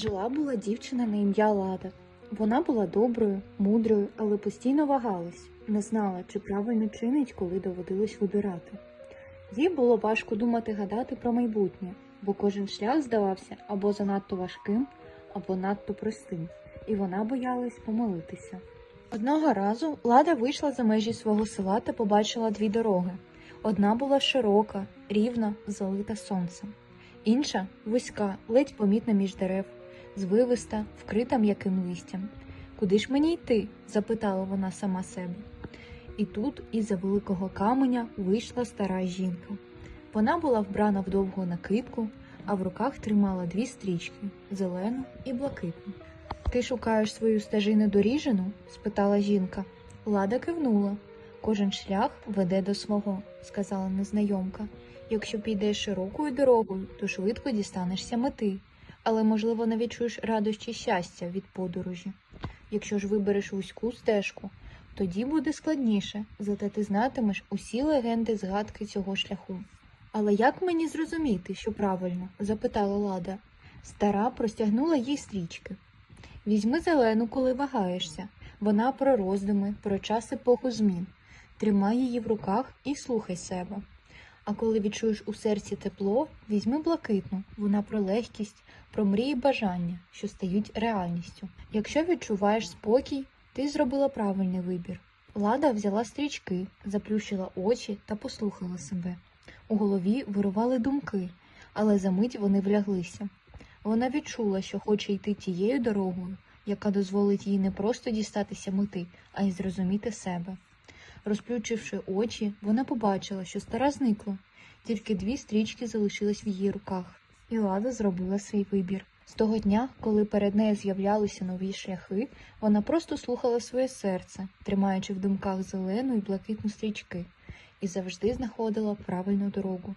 Жила була дівчина на ім'я Лада. Вона була доброю, мудрою, але постійно вагалась, не знала, чи правильно чинить, коли доводилось вибирати. Їй було важко думати гадати про майбутнє, бо кожен шлях здавався або занадто важким, або надто простим, і вона боялась помилитися. Одного разу Лада вийшла за межі свого села та побачила дві дороги. Одна була широка, рівна, залита сонцем, інша вузька, ледь помітна між дерев, звивиста, вкрита м'яким листям. Куди ж мені йти? запитала вона сама себе. І тут із-за великого каменя вийшла стара жінка. Вона була вбрана в довгу накидку, а в руках тримала дві стрічки зелену і блакитну. Ти шукаєш свою стежину доріжену? спитала жінка. Лада кивнула. Кожен шлях веде до свого, сказала незнайомка. Якщо підеш широкою дорогою, то швидко дістанешся мети, але, можливо, не відчуєш радощі щастя від подорожі. Якщо ж вибереш вузьку стежку, тоді буде складніше, зате ти знатимеш усі легенди згадки цього шляху. Але як мені зрозуміти, що правильно? запитала Лада. Стара простягнула їй стрічки. Візьми зелену, коли вагаєшся. Вона про роздуми, про час епоху змін. Тримай її в руках і слухай себе. А коли відчуєш у серці тепло, візьми блакитну. Вона про легкість, про мрії бажання, що стають реальністю. Якщо відчуваєш спокій, ти зробила правильний вибір. Лада взяла стрічки, заплющила очі та послухала себе. У голові вирували думки, але за мить вони вляглися. Вона відчула, що хоче йти тією дорогою, яка дозволить їй не просто дістатися мети, а й зрозуміти себе. Розплющивши очі, вона побачила, що стара зникла, тільки дві стрічки залишились в її руках, і Лада зробила свій вибір. З того дня, коли перед нею з'являлися нові шляхи, вона просто слухала своє серце, тримаючи в думках зелену і блакитну стрічки, і завжди знаходила правильну дорогу.